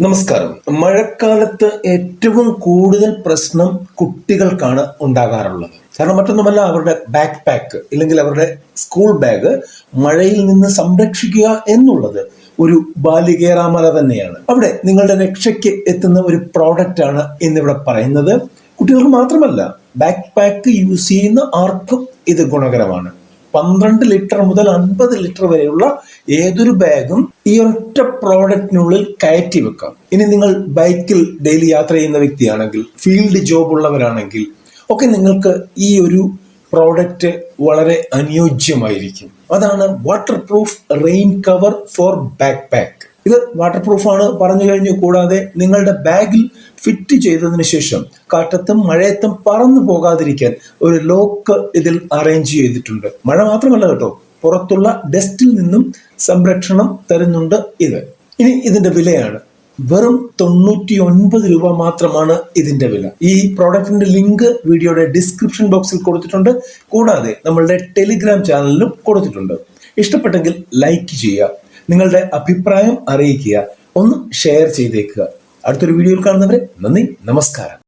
നമസ്കാരം. മഴക്കാലത്ത് ഏറ്റവും കൂടുതൽ പ്രശ്നം കുട്ടികൾക്കാണ് ഉണ്ടാകാറുള്ളത്. കാരണം മറ്റൊന്നുമല്ല അവരുടെ ബാക്ക് പാക്ക് ഇല്ലെങ്കിൽ അവരുടെ സ്കൂൾ ബാഗ് മഴയിൽ നിന്ന് സംരക്ഷിക്കുക എന്നുള്ളത് ഒരു ബാലികേറാമല തന്നെയാണ്. അവിടെ നിങ്ങളുടെ രക്ഷയ്ക്ക് എത്തുന്ന ഒരു പ്രോഡക്റ്റ് ആണ് എന്നിവിടെ പറയുന്നത്. കുട്ടികൾക്ക് മാത്രമല്ല ബാക്ക് പാക്ക് യൂസ് ചെയ്യുന്ന ആർക്കും ഇത് ഗുണകരമാണ്. പന്ത്രണ്ട് ലിറ്റർ മുതൽ അൻപത് ലിറ്റർ വരെയുള്ള ഏതൊരു ബാഗും ഈ ഒറ്റ പ്രോഡക്റ്റിനുള്ളിൽ കയറ്റി വെക്കാം. ഇനി നിങ്ങൾ ബൈക്കിൽ ഡെയിലി യാത്ര ചെയ്യുന്ന വ്യക്തിയാണെങ്കിൽ ഫീൽഡ് ജോബ് ഉള്ളവരാണെങ്കിൽ ഒക്കെ നിങ്ങൾക്ക് ഈ ഒരു പ്രോഡക്റ്റ് വളരെ അനുയോജ്യമായിരിക്കും. അതാണ് waterproof rain cover for backpack ഇത് വാട്ടർ പ്രൂഫാണ് പറഞ്ഞു കഴിഞ്ഞു. കൂടാതെ നിങ്ങളുടെ ബാഗിൽ ഫിറ്റ് ചെയ്തതിനു ശേഷം കാറ്റത്തും മഴയത്തും പറന്നു പോകാതിരിക്കാൻ ഒരു ലോക്ക് ഇതിൽ അറേഞ്ച് ചെയ്തിട്ടുണ്ട്. മഴ മാത്രമല്ല കേട്ടോ പുറത്തുള്ള ഡസ്റ്റിൽ നിന്നും സംരക്ഷണം തരുന്നുണ്ട് ഇത്. ഇനി ഇതിന്റെ വിലയാണ്. വെറും തൊണ്ണൂറ്റി ഒൻപത് രൂപ മാത്രമാണ് ഇതിന്റെ വില. ഈ പ്രോഡക്റ്റിന്റെ ലിങ്ക് വീഡിയോയുടെ ഡിസ്ക്രിപ്ഷൻ ബോക്സിൽ കൊടുത്തിട്ടുണ്ട്. കൂടാതെ നമ്മളുടെ ടെലിഗ്രാം ചാനലിലും കൊടുത്തിട്ടുണ്ട്. ഇഷ്ടപ്പെട്ടെങ്കിൽ ലൈക്ക് ചെയ്യുക. നിങ്ങളുടെ അഭിപ്രായം അറിയിക്കുക. ഒന്ന് ഷെയർ ചെയ്തേക്കുക. അടുത്തൊരു വീഡിയോയിൽ കാണുന്നവരെ നന്ദി നമസ്കാരം.